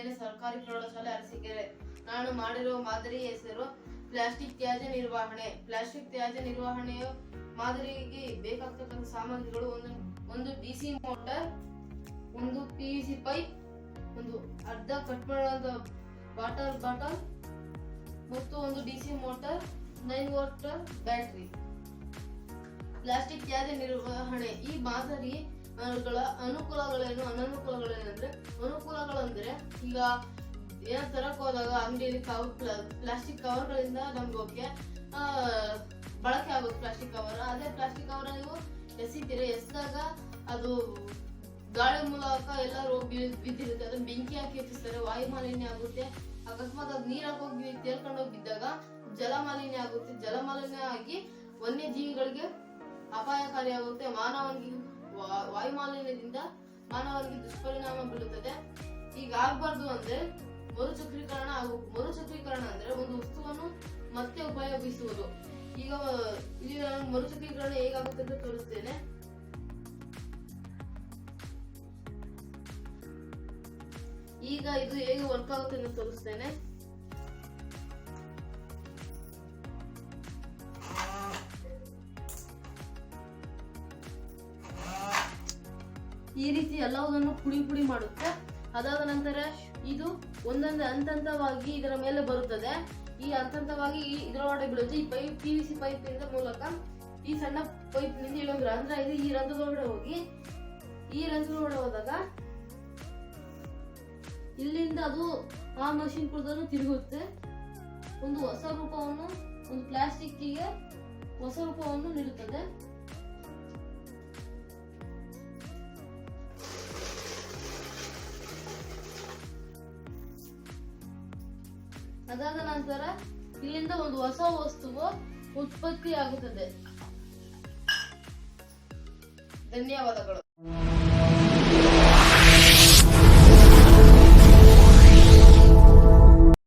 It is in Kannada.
ಪ್ರೌಢಶಾಲೆ ಅರಸೀಕೆರೆ. ನಾನು ಮಾಡಿರುವ ಮಾದರಿ ಹೆಸರು ಪ್ಲಾಸ್ಟಿಕ್ ತ್ಯಾಜ್ಯ ನಿರ್ವಹಣೆ. ಪ್ಲಾಸ್ಟಿಕ್ ತ್ಯಾಜ್ಯ ನಿರ್ವಹಣೆಯ ಮಾದರಿಗೆ ಬೇಕಾಗ್ತಕ್ಕಂಥ ಸಾಮಗ್ರಿಗಳು ಒಂದು ಒಂದು ಡಿಸಿ ಮೋಟರ್, ಒಂದು ಪಿ ಸಿ ಪೈಪ್, ಒಂದು ಅರ್ಧ ಕಟ್ ಮಾಡುವಂತ ವಾಟರ್ ಬಾಟಲ್ ಮತ್ತು ಒಂದು DC motor, nine water battery. Plastic ತ್ಯಾಜ್ಯ ನಿರ್ವಹಣೆ. ಈ ಮಾದರಿ ಅನುಕೂಲಗಳೇನು, ಅನನುಕೂಲಗಳೇನೆಂದ್ರೆ ಅನನುಕೂಲಗಳೇನಂದ್ರೆ ಅನುಕೂಲಗಳಂದ್ರೆ ಈಗ ಏನ್ ತರಕ್ ಹೋದಾಗ ಅಂಗಡಿಯಲ್ಲಿ ಕವರ್ ಪ್ಲಾಸ್ಟಿಕ್ ಕವರ್ಗಳಿಂದ ನಮ್ಗೆ ಓಕೆ ಬಳಕೆ ಆಗುತ್ತೆ ಪ್ಲಾಸ್ಟಿಕ್ ಕವರ್ ಅದೇ ಪ್ಲಾಸ್ಟಿಕ್ ಕವರ್ ನೀವು ಎಸಿತೀರ, ಎಸ್ದಾಗ ಅದು ಗಾಳಿ ಮೂಲಕ ಎಲ್ಲರೂ ಬಿದ್ದಿರುತ್ತೆ. ಅದನ್ನ ಬೆಂಕಿ ಹಾಕಿ ಹೆಚ್ಚಿಸ್ತಾರೆ ವಾಯು ಮಾಲಿನ್ಯ ಆಗುತ್ತೆ. ಅಕಸ್ಮಾತ್ ಅದು ನೀರಾಗ ಹೋಗಿ ತೇಲ್ಕೊಂಡು ಹೋಗಿ ಬಿದ್ದಾಗ ಜಲ ಮಾಲಿನ್ಯ ಆಗುತ್ತೆ. ಜಲ ಮಾಲಿನ್ಯ ಆಗಿ ವನ್ಯಜೀವಿಗಳಿಗೆ ಅಪಾಯಕಾರಿಯಾಗುತ್ತೆ ಮಾನವನಿಗೆ ವಾಯು ಮಾಲಿನ್ಯದಿಂದ ಮಾನವನಿಗೆ ದುಷ್ಪರಿಣಾಮ ಬೀಳುತ್ತದೆ. ಈಗ ಆಗ್ಬಾರ್ದು ಅಂದ್ರೆ ಮರುಚಕ್ರೀಕರಣ ಮರುಚಕ್ರೀಕರಣ ಅಂದ್ರೆ ಒಂದು ವಸ್ತುವನ್ನು ಮತ್ತೆ ಉಪಯೋಗಿಸುವುದು. ಈಗ ಇಲ್ಲಿ ನಾನು ಮರುಚಕ್ರೀಕರಣ ಹೇಗಾಗುತ್ತೆ ಅಂತ ತೋರಿಸ್ತೇನೆ. ಈಗ ಇದು ಹೇಗೆ ವರ್ಕ್ ಆಗುತ್ತೆ ಅಂತ ತೋರಿಸ್ತೇನೆ. ಈ ರೀತಿ ಎಲ್ಲವುದನ್ನು ಪುಡಿ ಪುಡಿ ಮಾಡುತ್ತೆ. ಅದಾದ ನಂತರ ಇದು ಒಂದೊಂದು ಹಂತ ಹಂತವಾಗಿ ಇದರ ಮೇಲೆ ಬರುತ್ತದೆ. ಈ ಹಂತ ಹಂತವಾಗಿ ಈ ಇದರ ಒಳಗಡೆ ಬೀಳುತ್ತೆ ಈ pipe P V C pipe ಇಂದ ಮೂಲಕ ಈ ಸಣ್ಣ ಪೈಪ್ನಿಂದ ಇಲ್ಲೊಂದು ರಂಧ್ರ ಇದೆ. ಈ ರಂಧ್ರದೊಳಗಡೆ ಹೋಗಿ, ಈ ರಂಧ್ರದೊಳಗಡೆ ಹೋದಾಗ ಇಲ್ಲಿಂದ ಅದು ಆ ಮಷಿನ್ ಕೂಡ ತಿರುಗುತ್ತೆ. ಒಂದು ಹೊಸ ರೂಪವನ್ನು, ಒಂದು ಪ್ಲಾಸ್ಟಿಕ್ಕಿಗೆ ಹೊಸ ರೂಪವನ್ನು ನೀಡುತ್ತದೆ. ಅದಾದ ನಂತರ ಇಲ್ಲಿಂದ ಒಂದು ಹೊಸ ವಸ್ತುವು ಉತ್ಪತ್ತಿಯಾಗುತ್ತದೆ. ಧನ್ಯವಾದಗಳು.